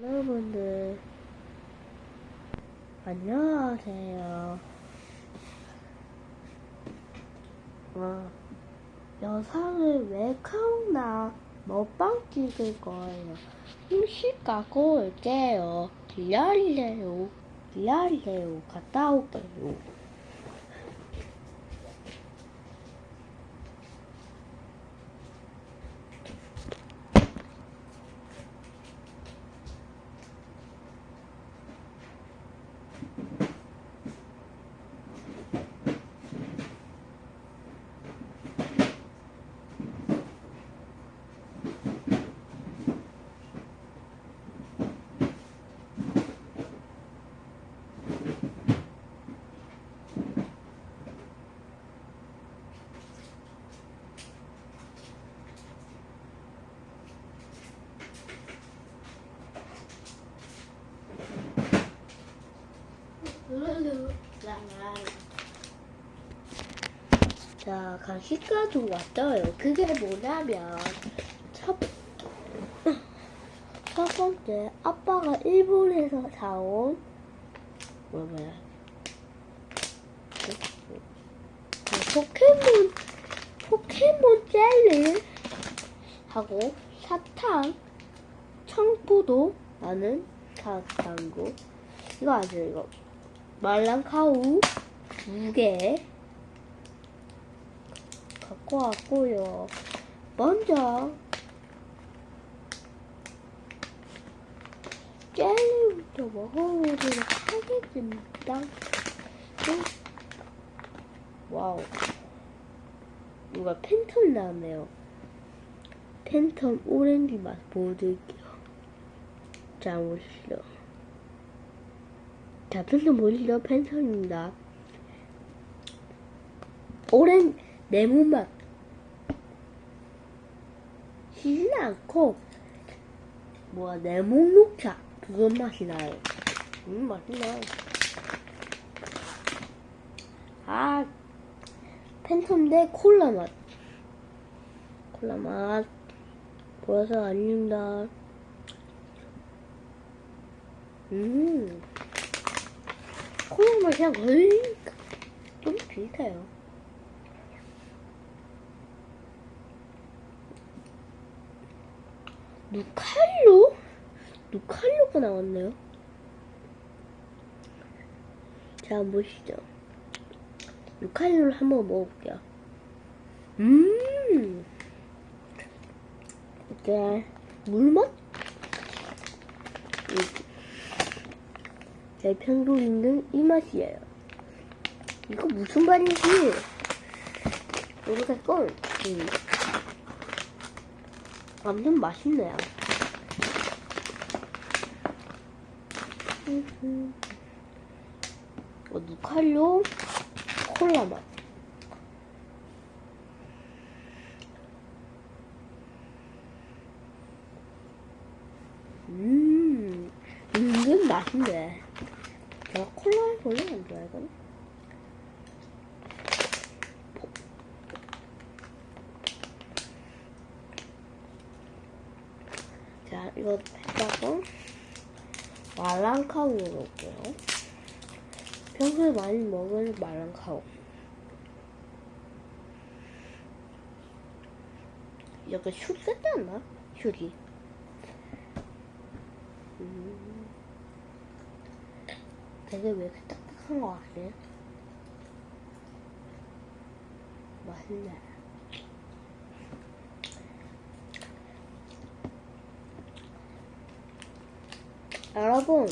여러분들 안녕하세요. 어, 영상을 왜 카운나 먹방 찍을 거예요. 음식 갖고 올게요. 기다리래요. 기다리래요. 갔다 올게요. 자, 간식가도 왔어요. 그게 뭐냐면, 첫, 첫 번째, 아빠가 일본에서 사온, 뭐야. 포켓몬, 포켓몬 젤리 하고, 사탕, 청포도, 나는 사탕고, 이거 아세요, 이거. 말랑 카우 두 개 갖고 왔고요. 먼저 젤리부터 먹어보도록 하겠습니다. 음. 와우. 뭔가 팬텀 나왔네요. 팬텀 오렌지 맛 보여드릴게요. 자, 보시죠. 자, 팬텀 보시죠? 팬텀입니다. 오렌 레몬 맛. 시진 않고, 뭐야, 레몬 녹차. 그런 맛이 나요. 음, 맛있네. 아, 대 콜라 맛. 콜라 맛. 보여서 아닙니다. 음. 콜라 맛이랑 거의 좀 비슷해요. 누칼로? 누칼로가 나왔네요. 자, 한번 보시죠. 누칼로를 한번 먹어볼게요. 음! 이게 물맛? 제 편도 있는 이 맛이에요. 이거 무슨 말인지 모르겠고, 음. 아무튼 맛있네요. 음. 어, 누칼로 콜라 맛. 음, 은근 맛있네. 제가 콜라를 별로 안 좋아하거든. 자, 이거 했다고 말랑카우 먹을게요. 평소에 많이 먹을 말랑카우. 약간 슈 같지 않나? 슈리. 음. 되게 왜 이렇게 딱딱한 것 같지? 맛있네. 여러분,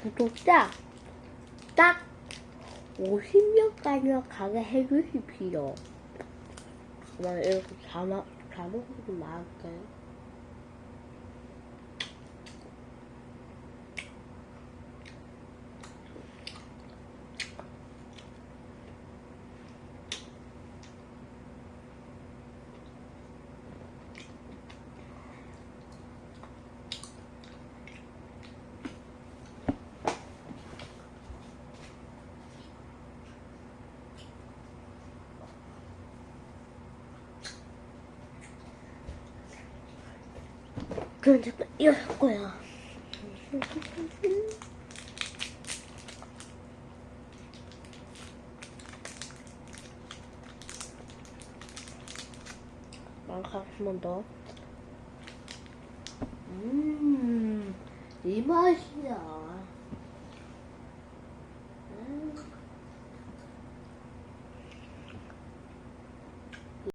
구독자 딱 50명까지만 가게 해주십시오. 나 이렇게 자막, 자막을 좀 말할게요. 이거 할 거야. 망카 한번 더. 음, 이 맛이야.